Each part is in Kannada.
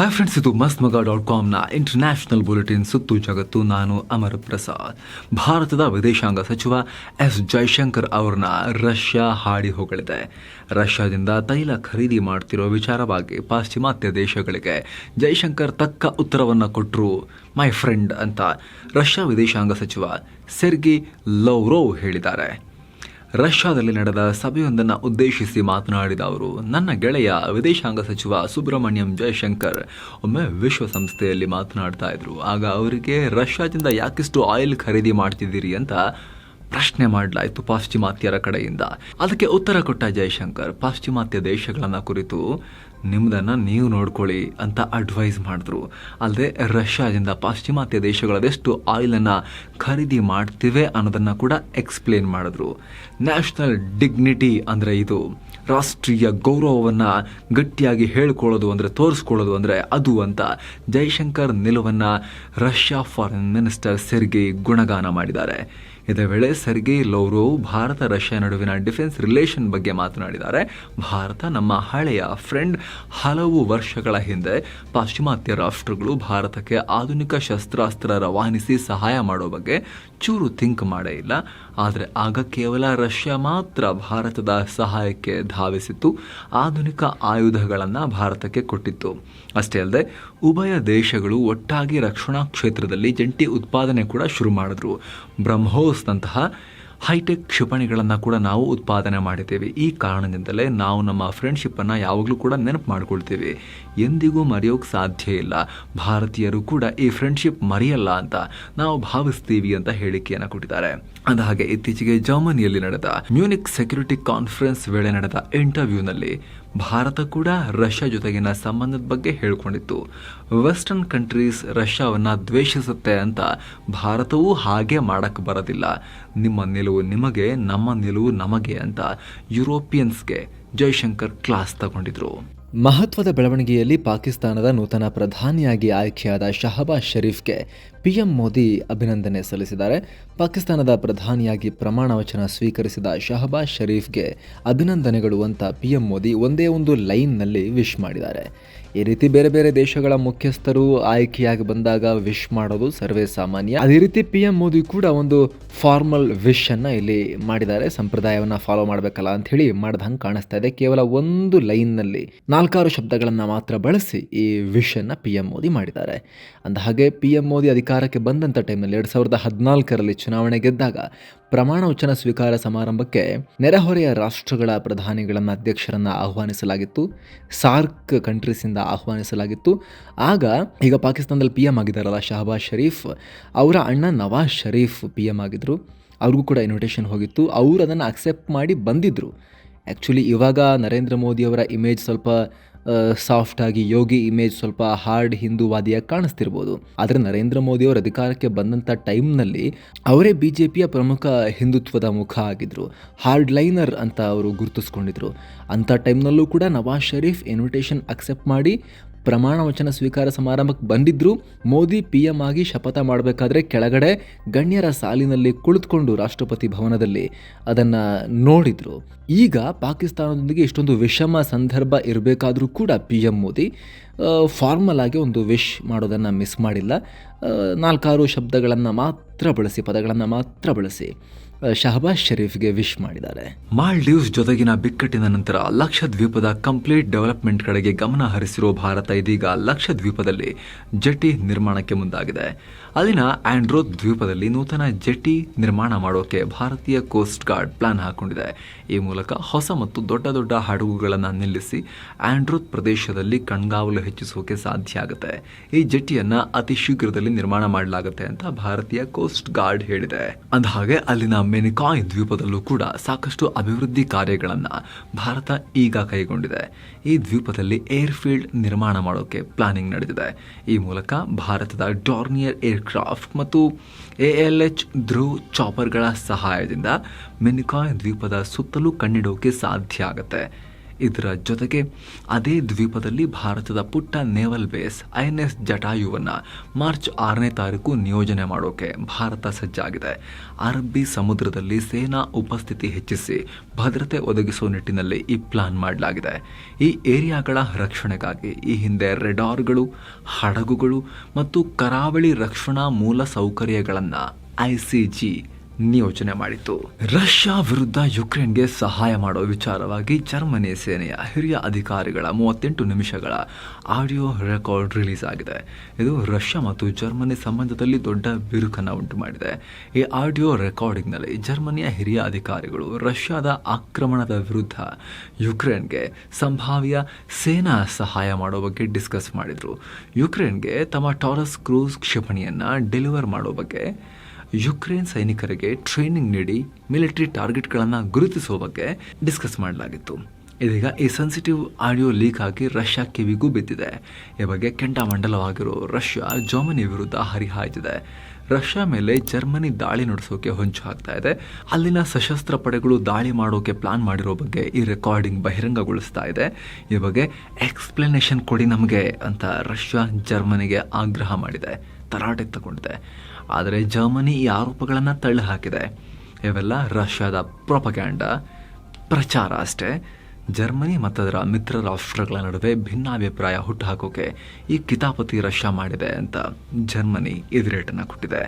ಹಾಯ್ ಫ್ರೆಂಡ್ಸ್ ಇದು ಮಸ್ತ್ ಮಗ ಡಾಟ್ ಕಾಮ್ನ ಇಂಟರ್ನ್ಯಾಷನಲ್ ಬುಲೆಟಿನ್ ಸುತ್ತು ಜಗತ್ತು. ನಾನು ಅಮರ್ ಪ್ರಸಾದ್. ಭಾರತದ ವಿದೇಶಾಂಗ ಸಚಿವ ಎಸ್ ಜೈಶಂಕರ್ ಅವರನ್ನ ರಷ್ಯಾ ಹಾಡಿ ಹೊಗಳಿದೆ. ರಷ್ಯಾದಿಂದ ತೈಲ ಖರೀದಿ ಮಾಡ್ತಿರೋ ವಿಚಾರವಾಗಿ ಪಾಶ್ಚಿಮಾತ್ಯ ದೇಶಗಳಿಗೆ ಜೈಶಂಕರ್ ತಕ್ಕ ಉತ್ತರವನ್ನು ಕೊಟ್ಟರು ಮೈ ಫ್ರೆಂಡ್ ಅಂತ ರಷ್ಯಾ ವಿದೇಶಾಂಗ ಸಚಿವ ಸೆರ್ಗಿ ಲೌರೋವ್ ಹೇಳಿದ್ದಾರೆ. ರಷ್ಯಾದಲ್ಲಿ ನಡೆದ ಸಭೆಯೊಂದನ್ನು ಉದ್ದೇಶಿಸಿ ಮಾತನಾಡಿದ ಅವರು, ನನ್ನ ಗೆಳೆಯ ವಿದೇಶಾಂಗ ಸಚಿವ ಸುಬ್ರಹ್ಮಣ್ಯಂ ಜಯಶಂಕರ್ ಒಮ್ಮೆ ವಿಶ್ವಸಂಸ್ಥೆಯಲ್ಲಿ ಮಾತನಾಡ್ತಾ ಇದ್ರು. ಆಗ ಅವರಿಗೆ, ರಷ್ಯಾದಿಂದ ಯಾಕಿಷ್ಟು ಆಯಿಲ್ ಖರೀದಿ ಮಾಡ್ತಿದ್ದೀರಿ ಅಂತ ಪ್ರಶ್ನೆ ಮಾಡಲಾಯಿತು ಪಾಶ್ಚಿಮಾತ್ಯರ ಕಡೆಯಿಂದ. ಅದಕ್ಕೆ ಉತ್ತರ ಕೊಟ್ಟ ಜಯಶಂಕರ್ ಪಾಶ್ಚಿಮಾತ್ಯ ದೇಶಗಳನ್ನ ಕುರಿತು ನಿಮ್ಮದನ್ನು ನೀವು ನೋಡ್ಕೊಳ್ಳಿ ಅಂತ ಅಡ್ವೈಸ್ ಮಾಡಿದ್ರು. ಅಲ್ಲದೆ ರಷ್ಯಾದಿಂದ ಪಾಶ್ಚಿಮಾತ್ಯ ದೇಶಗಳದೆಷ್ಟು ಆಯಿಲನ್ನು ಖರೀದಿ ಮಾಡ್ತಿವೆ ಅನ್ನೋದನ್ನು ಕೂಡ ಎಕ್ಸ್ಪ್ಲೇನ್ ಮಾಡಿದ್ರು. ನ್ಯಾಷನಲ್ ಡಿಗ್ನಿಟಿ ಅಂದರೆ ಇದು, ರಾಷ್ಟ್ರೀಯ ಗೌರವವನ್ನು ಗಟ್ಟಿಯಾಗಿ ಹೇಳ್ಕೊಳ್ಳೋದು ಅಂದರೆ ತೋರಿಸ್ಕೊಳ್ಳೋದು ಅಂದರೆ ಅದು ಅಂತ ಜೈಶಂಕರ್ ನಿಲುವನ್ನು ರಷ್ಯಾ ಫಾರಿನ್ ಮಿನಿಸ್ಟರ್ ಸೆರ್ಗಿ ಗುಣಗಾನ ಮಾಡಿದ್ದಾರೆ. ಇದೇ ವೇಳೆ ಸರ್ಗೆ ಲೌರೋವ್ ಭಾರತ ರಷ್ಯಾ ನಡುವಿನ ಡಿಫೆನ್ಸ್ ರಿಲೇಷನ್ ಬಗ್ಗೆ ಮಾತನಾಡಿದ್ದಾರೆ. ಭಾರತ ನಮ್ಮ ಹಳೆಯ ಫ್ರೆಂಡ್. ಹಲವು ವರ್ಷಗಳ ಹಿಂದೆ ಪಾಶ್ಚಿಮಾತ್ಯ ರಾಷ್ಟ್ರಗಳು ಭಾರತಕ್ಕೆ ಆಧುನಿಕ ಶಸ್ತ್ರಾಸ್ತ್ರ ರವಾನಿಸಿ ಸಹಾಯ ಮಾಡೋ ಬಗ್ಗೆ ಚೂರು ಥಿಂಕ್ ಮಾಡೇ ಇಲ್ಲ. ಆದರೆ ಆಗ ಕೇವಲ ರಷ್ಯಾ ಮಾತ್ರ ಭಾರತದ ಸಹಾಯಕ್ಕೆ ಧಾವಿಸಿತ್ತು. ಆಧುನಿಕ ಆಯುಧಗಳನ್ನು ಭಾರತಕ್ಕೆ ಕೊಟ್ಟಿತ್ತು. ಅಷ್ಟೇ ಅಲ್ಲದೆ ಉಭಯ ದೇಶಗಳು ಒಟ್ಟಾಗಿ ರಕ್ಷಣಾ ಕ್ಷೇತ್ರದಲ್ಲಿ ಜಂಟಿ ಉತ್ಪಾದನೆ ಕೂಡ ಶುರು ಮಾಡಿದ್ರು. ಬ್ರಹ್ಮೋಸ್ನಂತಹ ಹೈಟೆಕ್ ಕ್ಷಿಪಣಿಗಳನ್ನು ಕೂಡ ನಾವು ಉತ್ಪಾದನೆ ಮಾಡಿದ್ದೇವೆ. ಈ ಕಾರಣದಿಂದಲೇ ನಾವು ನಮ್ಮ ಫ್ರೆಂಡ್ಶಿಪ್ಪನ್ನು ಯಾವಾಗಲೂ ಕೂಡ ನೆನಪು ಮಾಡಿಕೊಳ್ತೇವೆ. ಎಂದಿಗೂ ಮರೆಯೋಕೆ ಸಾಧ್ಯ ಇಲ್ಲ. ಭಾರತೀಯರು ಕೂಡ ಈ ಫ್ರೆಂಡ್ಶಿಪ್ ಮರೆಯಲ್ಲ ಅಂತ ನಾವು ಭಾವಿಸ್ತೀವಿ ಅಂತ ಹೇಳಿಕೆಯನ್ನು ಕೊಟ್ಟಿದ್ದಾರೆ. ಅಂದಹಾಗೆ ಇತ್ತೀಚೆಗೆ ಜರ್ಮನಿಯಲ್ಲಿ ನಡೆದ ಮ್ಯೂನಿಕ್ ಸೆಕ್ಯೂರಿಟಿ ಕಾನ್ಫರೆನ್ಸ್ ವೇಳೆ ನಡೆದ ಇಂಟರ್ವ್ಯೂನಲ್ಲಿ ಭಾರತ ಕೂಡ ರಷ್ಯಾ ಜೊತೆಗಿನ ಸಂಬಂಧದ ಬಗ್ಗೆ ಹೇಳಿಕೊಂಡಿತ್ತು. ವೆಸ್ಟರ್ನ್ ಕಂಟ್ರೀಸ್ ರಷ್ಯಾವನ್ನ ದ್ವೇಷಿಸುತ್ತೆ ಅಂತ ಭಾರತವೂ ಹಾಗೆ ಮಾಡಕ್ಕೆ ಬರೋದಿಲ್ಲ. ನಿಮ್ಮ ನಿಲುವು ನಿಮಗೆ, ನಮ್ಮ ನಿಲುವು ನಮಗೆ ಅಂತ ಯುರೋಪಿಯನ್ಸ್ಗೆ ಜೈಶಂಕರ್ ಕ್ಲಾಸ್ ತಗೊಂಡಿದ್ರು. ಮಹತ್ವದ ಬೆಳವಣಿಗೆಯಲ್ಲಿ ಪಾಕಿಸ್ತಾನದ ನೂತನ ಪ್ರಧಾನಿಯಾಗಿ ಆಯ್ಕೆಯಾದ ಶಹಬಾಜ್ ಶರೀಫ್ಗೆ ಪಿಎಂ ಮೋದಿ ಅಭಿನಂದನೆ ಸಲ್ಲಿಸಿದ್ದಾರೆ. ಪಾಕಿಸ್ತಾನದ ಪ್ರಧಾನಿಯಾಗಿ ಪ್ರಮಾಣ ವಚನ ಸ್ವೀಕರಿಸಿದ ಶಹಬಾಜ್ ಶರೀಫ್ಗೆ ಅಭಿನಂದನೆಗಳು ಅಂತ ಪಿಎಂ ಮೋದಿ ಒಂದೇ ಒಂದು ಲೈನ್ನಲ್ಲಿ ವಿಶ್ ಮಾಡಿದ್ದಾರೆ. ಈ ರೀತಿ ಬೇರೆ ಬೇರೆ ದೇಶಗಳ ಮುಖ್ಯಸ್ಥರು ಆಯ್ಕೆಯಾಗಿ ಬಂದಾಗ ವಿಶ್ ಮಾಡೋದು ಸರ್ವೇ ಸಾಮಾನ್ಯ. ಅದೇ ರೀತಿ ಪಿ ಎಂ ಮೋದಿ ಕೂಡ ಒಂದು ಫಾರ್ಮಲ್ ವಿಶ್ ಅನ್ನು ಇಲ್ಲಿ ಮಾಡಿದ್ದಾರೆ. ಸಂಪ್ರದಾಯವನ್ನ ಫಾಲೋ ಮಾಡಬೇಕಲ್ಲ ಅಂತ ಹೇಳಿ ಮಾಡ್ದಂಗೆ ಕಾಣಿಸ್ತಾ ಇದೆ. ಕೇವಲ ಒಂದು ಲೈನ್ನಲ್ಲಿ ನಾಲ್ಕಾರು ಶಬ್ದಗಳನ್ನು ಮಾತ್ರ ಬಳಸಿ ಈ ವಿಶ್ ಅನ್ನು ಪಿ ಎಂ ಮೋದಿ ಮಾಡಿದ್ದಾರೆ. ಅಂದ ಹಾಗೆ ಪಿ ಎಂ ಮೋದಿ ಅಧಿಕಾರಕ್ಕೆ ಬಂದಂಥ ಟೈಮ್ನಲ್ಲಿ ಎರಡು ಸಾವಿರದ ಹದಿನಾಲ್ಕರಲ್ಲಿ ಚುನಾವಣೆ ಗೆದ್ದಾಗ ಪ್ರಮಾಣ ವಚನ ಸ್ವೀಕಾರ ಸಮಾರಂಭಕ್ಕೆ ನೆರೆಹೊರೆಯ ರಾಷ್ಟ್ರಗಳ ಪ್ರಧಾನಿಗಳನ್ನು ಅಧ್ಯಕ್ಷರನ್ನು ಆಹ್ವಾನಿಸಲಾಗಿತ್ತು. ಸಾರ್ಕ್ ಕಂಟ್ರೀಸಿಂದ ಆಹ್ವಾನಿಸಲಾಗಿತ್ತು. ಆಗ ಈಗ ಪಾಕಿಸ್ತಾನದಲ್ಲಿ ಪಿ ಎಂ ಆಗಿದ್ದಾರಲ್ಲ ಶಹಬಾಜ್ ಶರೀಫ್, ಅವರ ಅಣ್ಣ ನವಾಜ್ ಶರೀಫ್ ಪಿ ಎಂ ಆಗಿದ್ದರು ಅವ್ರಿಗೂ ಕೂಡ ಇನ್ವಿಟೇಷನ್ ಹೋಗಿತ್ತು. ಅವರು ಅದನ್ನು ಅಕ್ಸೆಪ್ಟ್ ಮಾಡಿ ಬಂದಿದ್ದರು ಆ್ಯಕ್ಚುಲಿ ಇವಾಗ ನರೇಂದ್ರ ಮೋದಿಯವರ ಇಮೇಜ್ ಸ್ವಲ್ಪ ಸಾಫ್ಟ್ ಆಗಿ ಯೋಗಿ ಇಮೇಜ್ ಸ್ವಲ್ಪ ಹಾರ್ಡ್ ಹಿಂದೂವಾದಿಯಾಗಿ ಕಾಣಿಸ್ತಿರ್ಬೋದು. ಆದರೆ ನರೇಂದ್ರ ಮೋದಿ ಅವರು ಅಧಿಕಾರಕ್ಕೆ ಬಂದಂಥ ಟೈಮ್ನಲ್ಲಿ ಅವರೇ ಬಿ ಜೆ ಪಿಯ ಪ್ರಮುಖ ಹಿಂದುತ್ವದ ಮುಖ ಆಗಿದ್ದರು ಹಾರ್ಡ್ ಲೈನರ್ ಅಂತ ಅವರು ಗುರುತಿಸ್ಕೊಂಡಿದ್ರು. ಅಂಥ ಟೈಮ್ನಲ್ಲೂ ಕೂಡ ನವಾಜ್ ಶರೀಫ್ ಇನ್ವಿಟೇಷನ್ ಅಕ್ಸೆಪ್ಟ್ ಮಾಡಿ ಪ್ರಮಾಣ ವಚನ ಸ್ವೀಕಾರ ಸಮಾರಂಭಕ್ಕೆ ಬಂದಿದ್ದರು ಮೋದಿ ಪಿ ಎಂ ಆಗಿ ಶಪಥ ಮಾಡಬೇಕಾದ್ರೆ ಕೆಳಗಡೆ ಗಣ್ಯರ ಸಾಲಿನಲ್ಲಿ ಕುಳಿತುಕೊಂಡು ರಾಷ್ಟ್ರಪತಿ ಭವನದಲ್ಲಿ ಅದನ್ನು ನೋಡಿದರು. ಈಗ ಪಾಕಿಸ್ತಾನದೊಂದಿಗೆ ಇಷ್ಟೊಂದು ವಿಷಮ ಸಂದರ್ಭ ಇರಬೇಕಾದರೂ ಕೂಡ ಪಿ ಎಂ ಮೋದಿ ಫಾರ್ಮಲ್ ಆಗಿ ಒಂದು ವಿಶ್ ಮಾಡೋದನ್ನು ಮಿಸ್ ಮಾಡಿಲ್ಲ. ನಾಲ್ಕಾರು ಶಬ್ದಗಳನ್ನು ಮಾತ್ರ ಬಳಸಿ, ಪದಗಳನ್ನು ಮಾತ್ರ ಬಳಸಿ. ಶಹಬಾಜ್ ಶರೀಫ್ಗೆ ವಿಶ್ ಮಾಡಿದ್ದಾರೆ. ಮಾಲ್ಡೀವ್ಸ್ ಜೊತೆಗಿನ ಬಿಕ್ಕಟ್ಟಿನ ನಂತರ ಲಕ್ಷದ್ವೀಪದ ಕಂಪ್ಲೀಟ್ ಡೆವಲಪ್ಮೆಂಟ್ ಕಡೆಗೆ ಗಮನ ಹರಿಸಿರುವ ಭಾರತ ಇದೀಗ ಲಕ್ಷದ್ವೀಪದಲ್ಲಿ ಜೆಟ್ಟಿ ನಿರ್ಮಾಣಕ್ಕೆ ಮುಂದಾಗಿದೆ. ಅಲ್ಲಿನ ಆಂಡ್ರೋತ್ ದ್ವೀಪದಲ್ಲಿ ನೂತನ ಜೆಟ್ಟಿ ನಿರ್ಮಾಣ ಮಾಡೋಕೆ ಭಾರತೀಯ ಕೋಸ್ಟ್ ಗಾರ್ಡ್ ಪ್ಲಾನ್ ಹಾಕೊಂಡಿದೆ. ಈ ಮೂಲಕ ಹೊಸ ಮತ್ತು ದೊಡ್ಡ ದೊಡ್ಡ ಹಡಗುಗಳನ್ನು ನಿಲ್ಲಿಸಿ ಆಂಡ್ರೋತ್ ಪ್ರದೇಶದಲ್ಲಿ ಕಣ್ಗಾವಲು ಹೆಚ್ಚಿಸೋಕೆ ಸಾಧ್ಯ ಆಗುತ್ತೆ. ಈ ಜೆಟ್ಟಿಯನ್ನ ಅತಿ ಶೀಘ್ರದಲ್ಲಿ ನಿರ್ಮಾಣ ಮಾಡಲಾಗುತ್ತೆ ಅಂತ ಭಾರತೀಯ ಕೋಸ್ಟ್ ಗಾರ್ಡ್ ಹೇಳಿದೆ. ಅಂದ ಹಾಗೆ ಅಲ್ಲಿನ ಮೆನಿಕಾಯ್ ದ್ವೀಪದಲ್ಲೂ ಕೂಡ ಸಾಕಷ್ಟು ಅಭಿವೃದ್ಧಿ ಕಾರ್ಯಗಳನ್ನು ಭಾರತ ಈಗ ಕೈಗೊಂಡಿದೆ. ಈ ದ್ವೀಪದಲ್ಲಿ ಏರ್ಫೀಲ್ಡ್ ನಿರ್ಮಾಣ ಮಾಡೋಕೆ ಪ್ಲಾನಿಂಗ್ ನಡೆದಿದೆ. ಈ ಮೂಲಕ ಭಾರತದ ಡಾರ್ನಿಯರ್ ಏರ್ಕ್ರಾಫ್ಟ್ ಮತ್ತು ಎ ಎಲ್ ಎಚ್ ಧ್ರುವ್ ಚಾಪರ್ಗಳ ಸಹಾಯದಿಂದ ಮೆನಿಕಾಯ್ ದ್ವೀಪದ ಸುತ್ತಲೂ ಕಣ್ಣಿಡೋಕೆ ಸಾಧ್ಯ ಆಗುತ್ತೆ. ಇದರ ಜೊತೆಗೆ ಅದೇ ದ್ವೀಪದಲ್ಲಿ ಭಾರತದ ಪುಟ್ಟ naval base, I N S ಜಟಾಯುವನ್ನು March ಆರನೇ ತಾರೀಕು ನಿಯೋಜನೆ ಮಾಡೋಕೆ ಭಾರತ ಸಜ್ಜಾಗಿದೆ. ಅರಬ್ಬಿ ಸಮುದ್ರದಲ್ಲಿ ಸೇನಾ ಉಪಸ್ಥಿತಿ ಹೆಚ್ಚಿಸಿ ಭದ್ರತೆ ಒದಗಿಸುವ ನಿಟ್ಟಿನಲ್ಲಿ ಈ ಪ್ಲಾನ್ ಮಾಡಲಾಗಿದೆ. ಈ ಏರಿಯಾಗಳ ರಕ್ಷಣೆಗಾಗಿ ಈ ಹಿಂದೆ ರೆಡಾರ್ಗಳು, ಹಡಗುಗಳು ಮತ್ತು ಕರಾವಳಿ ರಕ್ಷಣಾ ಮೂಲ ಸೌಕರ್ಯಗಳನ್ನು ಐಸಿಜಿ ನಿಯೋಜನೆ ಮಾಡಿತ್ತು ರಷ್ಯಾ ವಿರುದ್ಧ ಯುಕ್ರೇನ್ಗೆ ಸಹಾಯ ಮಾಡೋ ವಿಚಾರವಾಗಿ ಜರ್ಮನಿ ಸೇನೆಯ ಹಿರಿಯ ಅಧಿಕಾರಿಗಳ ಮೂವತ್ತೆಂಟು ನಿಮಿಷಗಳ ಆಡಿಯೋ ರೆಕಾರ್ಡ್ ರಿಲೀಸ್ ಆಗಿದೆ. ಇದು ರಷ್ಯಾ ಮತ್ತು ಜರ್ಮನಿ ಸಂಬಂಧದಲ್ಲಿ ದೊಡ್ಡ ಬಿರುಕನ್ನು ಉಂಟು ಮಾಡಿದೆ. ಈ ಆಡಿಯೋ ರೆಕಾರ್ಡಿಂಗ್ನಲ್ಲಿ ಜರ್ಮನಿಯ ಹಿರಿಯ ಅಧಿಕಾರಿಗಳು ರಷ್ಯಾದ ಆಕ್ರಮಣದ ವಿರುದ್ಧ ಯುಕ್ರೇನ್ಗೆ ಸಂಭಾವ್ಯ ಸೇನಾ ಸಹಾಯ ಮಾಡೋ ಬಗ್ಗೆ ಡಿಸ್ಕಸ್ ಮಾಡಿದರು. ಯುಕ್ರೇನ್ಗೆ ತಮ್ಮ ಟಾರಸ್ ಕ್ರೂಸ್ ಕ್ಷಿಪಣಿಯನ್ನು ಡೆಲಿವರ್ ಮಾಡೋ ಬಗ್ಗೆ ಯುಕ್ರೇನ್ ಸೈನಿಕರಿಗೆ ಟ್ರೈನಿಂಗ್ ನೀಡಿ ಮಿಲಿಟರಿ ಟಾರ್ಗೆಟ್ಗಳನ್ನು ಗುರುತಿಸುವ ಬಗ್ಗೆ ಡಿಸ್ಕಸ್ ಮಾಡಲಾಗಿತ್ತು. ಇದೀಗ ಈ ಸೆನ್ಸಿಟಿವ್ ಆಡಿಯೋ ಲೀಕ್ ಆಗಿ ರಷ್ಯಾ ಕಿವಿಗೂ ಬಿದ್ದಿದೆ. ಈ ಬಗ್ಗೆ ಕೆಂಡಾಮಂಡಲವಾಗಿರೋ ರಷ್ಯಾ ಜರ್ಮನಿ ವಿರುದ್ಧ ಹರಿಹಾಯ್ದಿದೆ ರಷ್ಯಾ ಮೇಲೆ ಜರ್ಮನಿ ದಾಳಿ ನಡೆಸೋಕೆ ಹೊಂಚು ಹಾಕ್ತಾ ಇದೆ. ಅಲ್ಲಿನ ಸಶಸ್ತ್ರ ಪಡೆಗಳು ದಾಳಿ ಮಾಡೋಕೆ ಪ್ಲಾನ್ ಮಾಡಿರೋ ಬಗ್ಗೆ ಈ ರೆಕಾರ್ಡಿಂಗ್ ಬಹಿರಂಗಗೊಳಿಸ್ತಾ ಇದೆ. ಈ ಬಗ್ಗೆ ಎಕ್ಸ್ಪ್ಲನೇಷನ್ ಕೊಡಿ ನಮಗೆ ಅಂತ ರಷ್ಯಾ ಜರ್ಮನಿಗೆ ಆಗ್ರಹ ಮಾಡಿದೆ. ತರಾಟೆಗೆ ತಗೊಂಡಿದೆ. ಆದರೆ ಜರ್ಮನಿ ಈ ಆರೋಪಗಳನ್ನು ತಳ್ಳಿ ಹಾಕಿದೆ ಇವೆಲ್ಲ ರಷ್ಯಾದ ಪ್ರೊಪಗ್ಯಾಂಡ ಪ್ರಚಾರ ಅಷ್ಟೇ. ಜರ್ಮನಿ ಮತ್ತು ಅದರ ಮಿತ್ರ ರಾಷ್ಟ್ರಗಳ ನಡುವೆ ಭಿನ್ನಾಭಿಪ್ರಾಯ ಹುಟ್ಟುಹಾಕೋಕೆ ಈ ಕಿತಾಪತಿ ರಷ್ಯಾ ಮಾಡಿದೆ ಅಂತ ಜರ್ಮನಿ ಎದುರೇಟನ್ನು ಕೊಟ್ಟಿದೆ.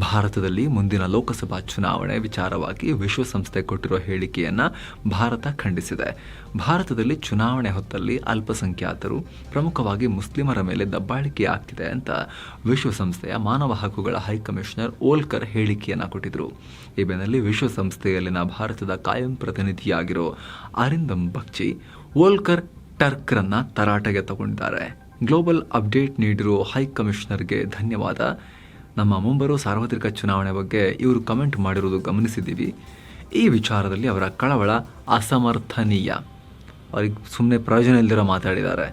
ಭಾರತದಲ್ಲಿ ಮುಂದಿನ ಲೋಕಸಭಾ ಚುನಾವಣೆ ವಿಚಾರವಾಗಿ ವಿಶ್ವಸಂಸ್ಥೆ ಕೊಟ್ಟಿರೋ ಹೇಳಿಕೆಯನ್ನು ಭಾರತ ಖಂಡಿಸಿದೆ. ಭಾರತದಲ್ಲಿ ಚುನಾವಣೆ ಹೊತ್ತಲ್ಲಿ ಅಲ್ಪಸಂಖ್ಯಾತರು ಪ್ರಮುಖವಾಗಿ ಮುಸ್ಲಿಮರ ಮೇಲೆ ದಬ್ಬಾಳಿಕೆ ಆಗ್ತಿದೆ ಅಂತ ವಿಶ್ವಸಂಸ್ಥೆಯ ಮಾನವ ಹಕ್ಕುಗಳ ಹೈಕಮಿಷನರ್ ಓಲ್ಕರ್ ಹೇಳಿಕೆಯನ್ನು ಕೊಟ್ಟಿದ್ರು. ಈ ಬೆನ್ನಲ್ಲಿ ವಿಶ್ವಸಂಸ್ಥೆಯಲ್ಲಿನ ಭಾರತದ ಕಾಯಂ ಪ್ರತಿನಿಧಿಯಾಗಿರೋ ಅರಿಂದಮ್ ಬಗ್ಚಿ ಓಲ್ಕರ್ ಟರ್ಕ್ರನ್ನ ತರಾಟೆಗೆ ತಗೊಂಡಿದ್ದಾರೆ. ಗ್ಲೋಬಲ್ ಅಪ್ಡೇಟ್ ನೀಡಿರೋ ಹೈ ಕಮಿಷನರ್ಗೆ ಧನ್ಯವಾದ. ನಮ್ಮ ಮುಂಬರುವ ಸಾರ್ವತ್ರಿಕ ಚುನಾವಣೆ ಬಗ್ಗೆ ಇವರು ಕಮೆಂಟ್ ಮಾಡಿರೋದು ಗಮನಿಸಿದ್ದೀವಿ. ಈ ವಿಚಾರದಲ್ಲಿ ಅವರ ಕಳವಳ ಅಸಮರ್ಥನೀಯ. ಅವ್ರಿಗೆ ಸುಮ್ಮನೆ ಪ್ರಯೋಜನ ಇಲ್ದಿರೋ ಮಾತಾಡಿದ್ದಾರೆ.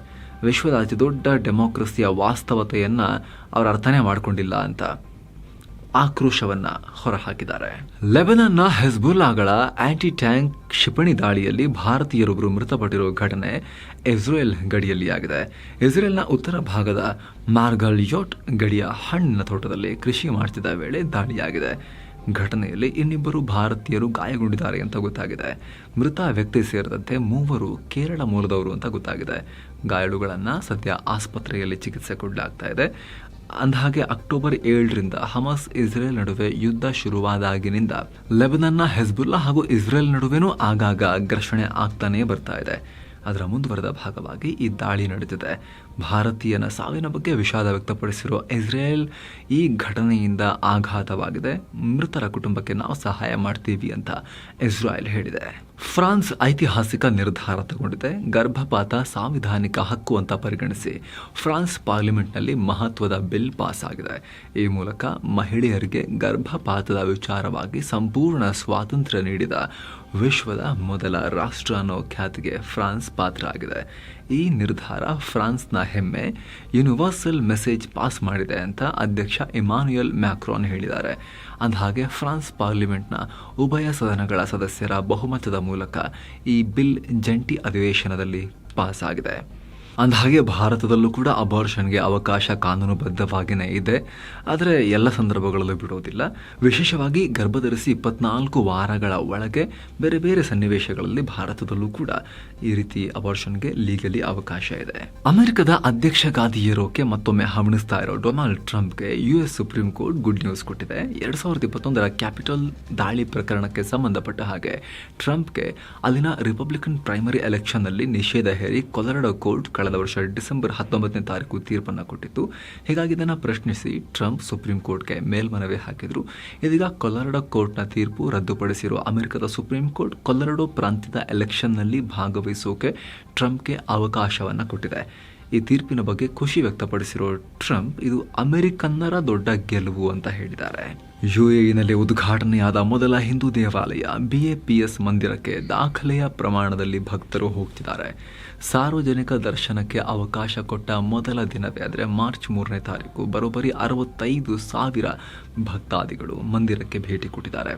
ವಿಶ್ವದ ಅತಿ ದೊಡ್ಡ ಡೆಮೋಕ್ರಸಿಯ ವಾಸ್ತವತೆಯನ್ನು ಅವರು ಅರ್ಥನೇ ಮಾಡಿಕೊಂಡಿಲ್ಲ ಅಂತ. ಆಕ್ರೋಶವನ್ನ ಹೊರಹಾಕಿದ್ದಾರೆ. ಲೆಬನನ್ನ ಹೆಜ್ಬುಲ್ಲಾಗಳ ಆಂಟಿ ಟ್ಯಾಂಕ್ ಕ್ಷಿಪಣಿ ದಾಳಿಯಲ್ಲಿ ಭಾರತೀಯರೊಬ್ಬರು ಮೃತಪಟ್ಟಿರುವ ಘಟನೆ ಇಸ್ರೇಲ್ ಗಡಿಯಲ್ಲಿ ಆಗಿದೆ ಇಸ್ರೇಲ್ನ ಉತ್ತರ ಭಾಗದ ಮಾರ್ಗಲ್ಯೋಟ್ ಗಡಿಯ ಹಣ್ಣಿನ ತೋಟದಲ್ಲಿ ಕೃಷಿ ಮಾಡ್ತಿದ್ದ ವೇಳೆ ದಾಳಿಯಾಗಿದೆ. ಘಟನೆಯಲ್ಲಿ ಇನ್ನಿಬ್ಬರು ಭಾರತೀಯರು ಗಾಯಗೊಂಡಿದ್ದಾರೆ ಅಂತ ಗೊತ್ತಾಗಿದೆ. ಮೃತ ವ್ಯಕ್ತಿ ಸೇರಿದಂತೆ ಮೂವರು ಕೇರಳ ಮೂಲದವರು ಅಂತ ಗೊತ್ತಾಗಿದೆ. ಗಾಯಾಳುಗಳನ್ನು ಸದ್ಯ ಆಸ್ಪತ್ರೆಯಲ್ಲಿ ಚಿಕಿತ್ಸೆ ಕೊಡಲಾಗ್ತಾ ಇದೆ. ಅಂದಹಾಗೆ ಅಕ್ಟೋಬರ್ ಏಳರಿಂದ ಹಮಾಸ್ ಇಸ್ರೇಲ್ ನಡುವೆ ಯುದ್ಧ ಶುರುವಾದಾಗಿನಿಂದ ಲೆಬನನ್ನ ಹೆಜ್ಬುಲ್ಲಾ ಹಾಗೂ ಇಸ್ರೇಲ್ ನಡುವೆನೂ ಆಗಾಗ ಘರ್ಷಣೆ ಆಗ್ತಾನೇ ಬರ್ತಾ ಇದೆ. ಅದರ ಮುಂದುವರೆದ ಭಾಗವಾಗಿ ಈ ದಾಳಿ ನಡೆದಿದೆ. ಭಾರತೀಯನ ಸಾವಿನ ಬಗ್ಗೆ ವಿಷಾದ ವ್ಯಕ್ತಪಡಿಸಿರುವ ಇಸ್ರೇಲ್ ಈ ಘಟನೆಯಿಂದ ಆಘಾತವಾಗಿದೆ. ಮೃತರ ಕುಟುಂಬಕ್ಕೆ ನಾವು ಸಹಾಯ ಮಾಡ್ತೀವಿ ಅಂತ ಇಸ್ರಾಯೇಲ್ ಹೇಳಿದೆ. ಫ್ರಾನ್ಸ್ ಐತಿಹಾಸಿಕ ನಿರ್ಧಾರ ತಗೊಂಡಿದೆ. ಗರ್ಭಪಾತ ಸಾಂವಿಧಾನಿಕ ಹಕ್ಕು ಅಂತ ಪರಿಗಣಿಸಿ ಫ್ರಾನ್ಸ್ ಪಾರ್ಲಿಮೆಂಟ್ನಲ್ಲಿ ಮಹತ್ವದ ಬಿಲ್ ಪಾಸ್ ಆಗಿದೆ. ಈ ಮೂಲಕ ಮಹಿಳೆಯರಿಗೆ ಗರ್ಭಪಾತದ ವಿಚಾರವಾಗಿ ಸಂಪೂರ್ಣ ಸ್ವಾತಂತ್ರ್ಯ ನೀಡಿದ ವಿಶ್ವದ ಮೊದಲ ರಾಷ್ಟ್ರ ಅನ್ನೋ ಖ್ಯಾತಿಗೆ ಫ್ರಾನ್ಸ್ ಪಾತ್ರ ಆಗಿದೆ ಈ ನಿರ್ಧಾರ ಫ್ರಾನ್ಸ್ನ ಹೆಮ್ಮೆ ಯೂನಿವರ್ಸಲ್ ಮೆಸೇಜ್ ಪಾಸ್ ಮಾಡಿದೆ ಅಂತ ಅಧ್ಯಕ್ಷ ಇಮಾನ್ಯುಯಲ್ ಮ್ಯಾಕ್ರೋನ್ ಹೇಳಿದ್ದಾರೆ. ಅಂದಹಾಗೆ ಫ್ರಾನ್ಸ್ ಪಾರ್ಲಿಮೆಂಟ್ನ ಉಭಯ ಸದನಗಳ ಸದಸ್ಯರ ಬಹುಮತದ ಮೂಲಕ ಈ ಬಿಲ್ ಜಂಟಿ ಅಧಿವೇಶನದಲ್ಲಿ ಪಾಸ್ ಆಗಿದೆ ಅಂದಹಾಗೆ ಭಾರತದಲ್ಲೂ ಕೂಡ ಅಬಾರ್ಷನ್ಗೆ ಅವಕಾಶ ಕಾನೂನುಬದ್ಧವಾಗಿಯೇ ಇದೆ. ಆದರೆ ಎಲ್ಲ ಸಂದರ್ಭಗಳಲ್ಲೂ ಬಿಡೋದಿಲ್ಲ ವಿಶೇಷವಾಗಿ ಗರ್ಭಧರಿಸಿ ಇಪ್ಪತ್ನಾಲ್ಕು ವಾರಗಳ ಒಳಗೆ ಬೇರೆ ಬೇರೆ ಸನ್ನಿವೇಶಗಳಲ್ಲಿ ಭಾರತದಲ್ಲೂ ಕೂಡ ಈ ರೀತಿ ಅಬಾರ್ಷನ್ಗೆ ಲೀಗಲಿ ಅವಕಾಶ ಇದೆ. ಅಮೆರಿಕದ ಅಧ್ಯಕ್ಷ ಗಾದಿ ಏರೋಕೆ ಮತ್ತೊಮ್ಮೆ ಹವಣಿಸ್ತಾ ಇರೋ Donald ಟ್ರಂಪ್ಗೆ U S Supreme Court good news ಕೊಟ್ಟಿದೆ. ಎರಡ್ ಸಾವಿರದ ಇಪ್ಪತ್ತೊಂದರ ಕ್ಯಾಪಿಟಲ್ ದಾಳಿ ಪ್ರಕರಣಕ್ಕೆ ಸಂಬಂಧಪಟ್ಟ ಹಾಗೆ ಟ್ರಂಪ್ಗೆ ಅಲ್ಲಿನ ರಿಪಬ್ಲಿಕನ್ ಪ್ರೈಮರಿ ಎಲೆಕ್ಷನ್ನಲ್ಲಿ ನಿಷೇಧ ಹೇರಿ ಕೊಲರಡೋ ಕೋರ್ಟ್ ವರ್ಷ ಡಿಸೆಂಬರ್ ಹತ್ತೊಂಬತ್ತನೇ ತಾರೀಕು ತೀರ್ಪನ್ನು ಕೊಟ್ಟಿತ್ತು. ಹೀಗಾಗಿ ಇದನ್ನು ಪ್ರಶ್ನಿಸಿ ಟ್ರಂಪ್ ಸುಪ್ರೀಂ ಕೋರ್ಟ್ಗೆ ಮೇಲ್ಮನವಿ ಹಾಕಿದ್ರು. ಇದೀಗ ಕೊಲರಡೋ ಕೋರ್ಟ್ನ ತೀರ್ಪು ರದ್ದುಪಡಿಸಿರುವ ಅಮೆರಿಕದ ಸುಪ್ರೀಂ ಕೋರ್ಟ್ ಕೊಲರಡೋ ಪ್ರಾಂತ್ಯದ ಎಲೆಕ್ಷನ್ನಲ್ಲಿ ಭಾಗವಹಿಸೋಕೆ ಟ್ರಂಪ್ಗೆ ಅವಕಾಶವನ್ನು ಕೊಟ್ಟಿದೆ. ಈ ತೀರ್ಪಿನ ಬಗ್ಗೆ ಖುಷಿ ವ್ಯಕ್ತಪಡಿಸಿರೋ ಟ್ರಂಪ್, ಇದು ಅಮೆರಿಕನ್ನರ ದೊಡ್ಡ ಗೆಲುವು ಅಂತ ಹೇಳಿದ್ದಾರೆ. ಯುಎಇನಲ್ಲಿ ಉದ್ಘಾಟನೆಯಾದ ಮೊದಲ ಹಿಂದೂ ದೇವಾಲಯ ಬಿಎಪಿಎಸ್ ಮಂದಿರಕ್ಕೆ ದಾಖಲೆಯ ಪ್ರಮಾಣದಲ್ಲಿ ಭಕ್ತರು ಹೋಗ್ತಿದ್ದಾರೆ. ಸಾರ್ವಜನಿಕ ದರ್ಶನಕ್ಕೆ ಅವಕಾಶ ಕೊಟ್ಟ ಮೊದಲ ದಿನವೇ ಅಂದರೆ ಮಾರ್ಚ್ ಮೂರನೇ ತಾರೀಕು ಬರೋಬ್ಬರಿ ಅರವತ್ತೈದು ಸಾವಿರ ಭಕ್ತಾದಿಗಳು ಮಂದಿರಕ್ಕೆ ಭೇಟಿ ಕೊಟ್ಟಿದ್ದಾರೆ.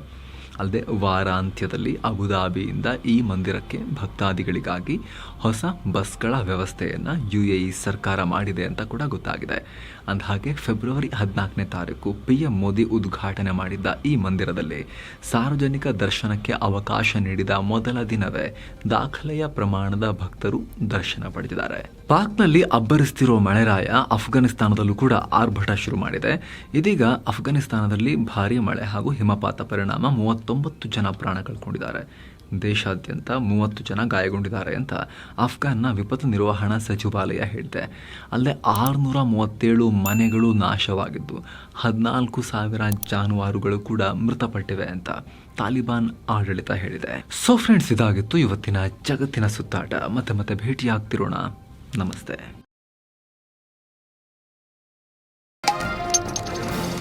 ಅಲ್ಲದೆ ವಾರಾಂತ್ಯದಲ್ಲಿ ಅಬುದಾಬಿಯಿಂದ ಈ ಮಂದಿರಕ್ಕೆ ಭಕ್ತಾದಿಗಳಿಗಾಗಿ ಹೊಸ ಬಸ್ಗಳ ವ್ಯವಸ್ಥೆಯನ್ನು ಯು ಎ ಇ ಸರ್ಕಾರ ಮಾಡಿದೆ ಅಂತ ಕೂಡ ಗೊತ್ತಾಗಿದೆ. ಅಂದಹಾಗೆ ಫೆಬ್ರವರಿ ಹದಿನಾಲ್ಕನೇ ತಾರೀಕು ಪಿ ಎಂ ಮೋದಿ ಉದ್ಘಾಟನೆ ಮಾಡಿದ್ದ ಈ ಮಂದಿರದಲ್ಲಿ ಸಾರ್ವಜನಿಕ ದರ್ಶನಕ್ಕೆ ಅವಕಾಶ ನೀಡಿದ ಮೊದಲ ದಿನವೇ ದಾಖಲೆಯ ಪ್ರಮಾಣದ ಭಕ್ತರು ದರ್ಶನ ಪಡೆದಿದ್ದಾರೆ. ಪಾಕ್ನಲ್ಲಿ ಅಬ್ಬರಿಸ್ತಿರೋ ಮಳೆರಾಯ ಅಫ್ಘಾನಿಸ್ತಾನದಲ್ಲೂ ಕೂಡ ಆರ್ಭಟ ಶುರು ಮಾಡಿದೆ. ಇದೀಗ ಅಫ್ಘಾನಿಸ್ತಾನದಲ್ಲಿ ಭಾರೀ ಮಳೆ ಹಾಗೂ ಹಿಮಪಾತ ಪರಿಣಾಮ ಮೂವತ್ತೊಂಬತ್ತು ಜನ ಪ್ರಾಣ ಕಳ್ಕೊಂಡಿದ್ದಾರೆ. ದೇಶಾದ್ಯಂತ ಮೂವತ್ತು ಜನ ಗಾಯಗೊಂಡಿದ್ದಾರೆ ಅಂತ ಅಫ್ಘಾನ್ನ ವಿಪತ್ತು ನಿರ್ವಹಣಾ ಸಚಿವಾಲಯ ಹೇಳಿದೆ. ಅಲ್ಲದೆ ಆರುನೂರ ಮೂವತ್ತೇಳು ಮನೆಗಳು ನಾಶವಾಗಿದ್ದು, ಹದಿನಾಲ್ಕು ಸಾವಿರ ಜಾನುವಾರುಗಳು ಕೂಡ ಮೃತಪಟ್ಟಿವೆ ಅಂತ ತಾಲಿಬಾನ್ ಆಡಳಿತ ಹೇಳಿದೆ. ಸೊ ಫ್ರೆಂಡ್ಸ್ ಇದಾಗಿತ್ತು ಇವತ್ತಿನ ಜಗತ್ತಿನ ಸುತ್ತಾಟ. ಮತ್ತೆ ಮತ್ತೆ ಭೇಟಿಯಾಗ್ತಿರೋಣ. नमस्ते।